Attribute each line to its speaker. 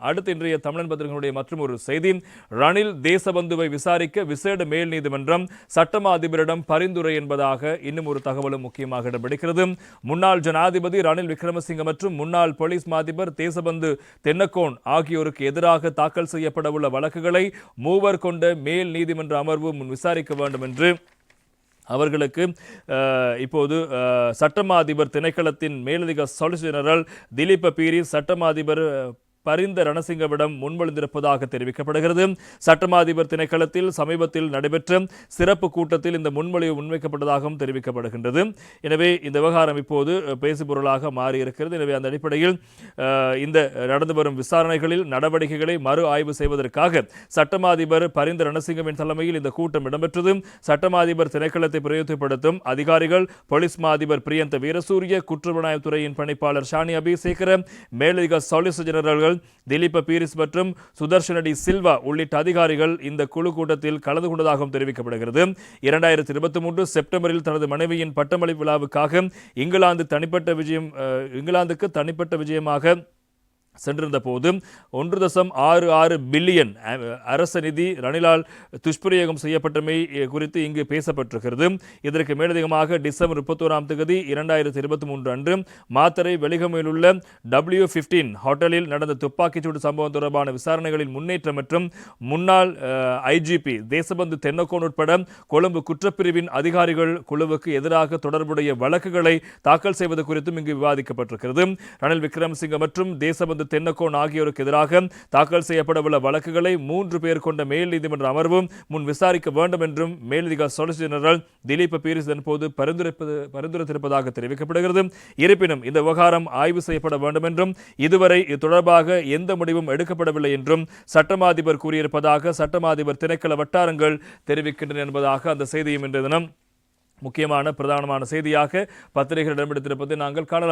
Speaker 1: அடுத்து இன்றைய தமிழன் பத்திரிகைகளுடைய மற்றும் ஒரு செய்தி. ரணில் தேசபந்துவை விசாரிக்க விசேட மேல் நீதிமன்றம் சட்டமா அதிபரிடம் பரிந்துரை என்பதாக இன்னும் ஒரு தகவலும் முக்கியமாக இடம்பிடிக்கிறது முன்னாள் ஜனாதிபதி ரணில் விக்ரமசிங்க மற்றும் முன்னாள் போலீஸ் மாதிபர் தேசபந்து தென்னக்கோன் ஆகியோருக்கு எதிராக தாக்கல் செய்யப்படவுள்ள வழக்குகளை மூவர் கொண்ட மேல் நீதிமன்ற அமர்வு முன் விசாரிக்க வேண்டும் என்று அவர்களுக்கு இப்போது சட்டமா அதிபர் திணைக்களத்தின் மேலதிக சொலிசிட்டர் ஜெனரல் திலீப பீரி சட்டமா அதிபர் பரிந்த ரணசிங்கவிடம் முன்மொழிந்திருப்பதாக தெரிவிக்கப்படுகிறது. சட்டமா அதிபர் திணைக்களத்தில் சமீபத்தில் நடைபெற்ற சிறப்பு கூட்டத்தில் இந்த முன்மொழிவு முன்வைக்கப்பட்டதாகவும் தெரிவிக்கப்படுகின்றது. எனவே இந்த விவகாரம் இப்போது பேசுபொருளாக மாறியிருக்கிறது. எனவே அந்த அடிப்படையில் இந்த நடந்து வரும் விசாரணைகளில் நடவடிக்கைகளை மறு ஆய்வு செய்வதற்காக சட்டமாதிபர் பரிந்த ரணசிங்கவின் தலைமையில் இந்த கூட்டம் இடம்பெற்றது. சட்டமாதிபர் திணைக்களத்தை பிரயோகப்படுத்தும் அதிகாரிகள் போலீஸ் மாதிபர் பிரியந்த வீரசூரிய குற்றப்புலனாய்வுத்துறையின் பணிப்பாளர் ஷானி அபிசேகர மேலதிக சொலிசிட்டர் ஜெனரல்கள் திலீப பீரிஸ் மற்றும் சுதர்ஷனடி சில்வா உள்ளிட்ட அதிகாரிகள் இந்த குழு கூட்டத்தில் கலந்து கொண்டதாகவும் தெரிவிக்கப்படுகிறது. இரண்டாயிரத்தி இருபத்தி மூன்று செப்டம்பரில் தனது மனைவியின் பட்டமளிப்பு விழாவுக்காக இங்கிலாந்து தனிப்பட்ட விஜயம் இங்கிலாந்துக்கு தனிப்பட்ட விஜயமாக சென்றிருந்த போது ஒன்று தசம் ஆறு ஆறு பில்லியன் அரச நிதி ரணிலால் துஷ்பிரயோகம் செய்யப்பட்டமை குறித்து இங்கு பேசப்பட்டிருக்கிறது. இதற்கு மேலதிகமாக டிசம்பர் முப்பத்தோராம் தேதி இரண்டாயிரத்தி இருபத்தி மூன்று அன்று மாத்தரை வெளிகமையில் உள்ள டபிள்யூ பிப்டீன் ஹோட்டலில் நடந்த துப்பாக்கிச்சூடு சம்பவம் தொடர்பான விசாரணைகளின் முன்னேற்றம் மற்றும் முன்னாள் ஐஜிபி தேசபந்து தென்னக்கோன் உட்பட கொழும்பு குற்றப்பிரிவின் அதிகாரிகள் குழுவுக்கு எதிராக தொடர்புடைய வழக்குகளை தாக்கல் செய்வது குறித்தும் இங்கு விவாதிக்கப்பட்டிருக்கிறது. ரணில் விக்ரமசிங்க மற்றும் தேசபந்து தென்னக்கோன் ஆகியோருக்கு எதிராக தாக்கல் செய்யப்படவுள்ள வழக்குகளை மூன்று பேர் கொண்ட மேல் நீதிமன்ற அமர்வு முன் விசாரிக்க வேண்டும் என்றும் மேலதிக சொலிசிட்டர் ஜெனரல் திலீப் பீரிஸ் தற்போது பரிந்துரைப்பது பரிந்துரைத்திருப்பதாக தெரிவிக்கப்படுகிறது. இருப்பினும் இந்த விவகாரம் ஆய்வு செய்யப்பட வேண்டும் என்றும் இதுவரை இது தொடர்பாக எந்த முடிவும் எடுக்கப்படவில்லை என்றும் சட்டமாதிபர் கூறியிருப்பதாக சட்டமாதிபர் திணைக்கள வட்டாரங்கள் தெரிவிக்கின்றன என்பதாக அந்த செய்தியும் இன்றைய தினம் முக்கியமான பிரதானமான செய்தியாக பத்திரிகைகள் இடம்பெடுத்திருப்பதை நாங்கள் காணலாம்.